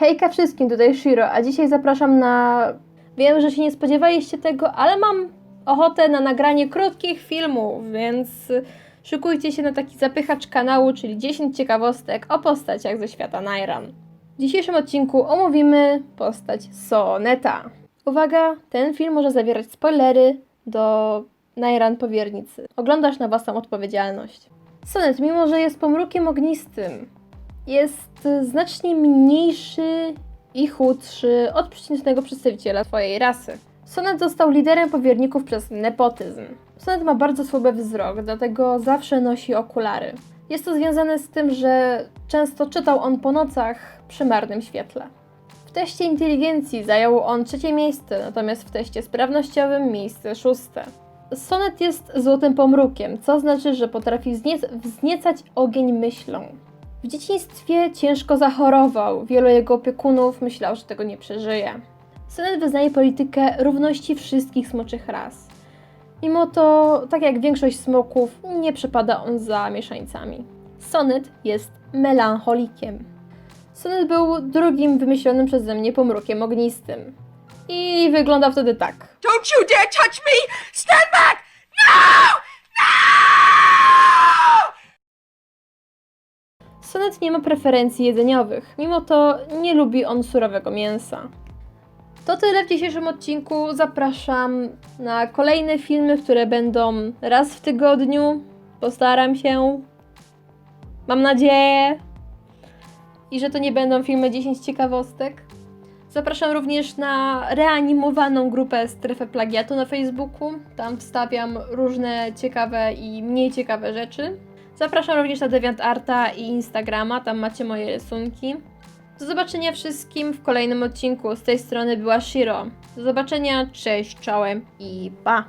Hejka wszystkim, tutaj Shiro, a dzisiaj zapraszam na... Wiem, że się nie spodziewaliście tego, ale mam ochotę na nagranie krótkich filmów, więc szykujcie się na taki zapychacz kanału, czyli 10 ciekawostek o postaciach ze świata Nairan. W dzisiejszym odcinku omówimy postać Soneta. Uwaga, ten film może zawierać spoilery do Nairan Powiernicy. Oglądasz na własną odpowiedzialność. Sonet, mimo że jest pomrukiem ognistym, jest znacznie mniejszy i chudszy od przeciętnego przedstawiciela swojej rasy. Sonet został liderem powierników przez nepotyzm. Sonet ma bardzo słaby wzrok, dlatego zawsze nosi okulary. Jest to związane z tym, że często czytał on po nocach przy marnym świetle. W teście inteligencji zajął on trzecie miejsce, natomiast w teście sprawnościowym miejsce szóste. Sonet jest złotym pomrukiem, co znaczy, że potrafi wzniec- wzniecać ogień myślą. W dzieciństwie ciężko zachorował, wielu jego opiekunów myślał, że tego nie przeżyje. Sonet wyznaje politykę równości wszystkich smoczych ras. Mimo to, tak jak większość smoków, nie przepada on za mieszańcami. Sonet jest melancholikiem. Sonet był drugim wymyślonym przeze mnie pomrukiem ognistym. I wygląda wtedy tak. Don't you dare touch me! Stand back! No! Nie ma preferencji jedzeniowych, mimo to nie lubi on surowego mięsa. To tyle w dzisiejszym odcinku. Zapraszam na kolejne filmy, które będą raz w tygodniu. Postaram się. Mam nadzieję. I że to nie będą filmy 10 ciekawostek. Zapraszam również na reanimowaną grupę Strefę Plagiatu na Facebooku. Tam wstawiam różne ciekawe i mniej ciekawe rzeczy. Zapraszam również na DeviantArta i Instagrama, tam macie moje rysunki. Do zobaczenia wszystkim w kolejnym odcinku. Z tej strony była Shiro. Do zobaczenia, cześć, czołem i pa!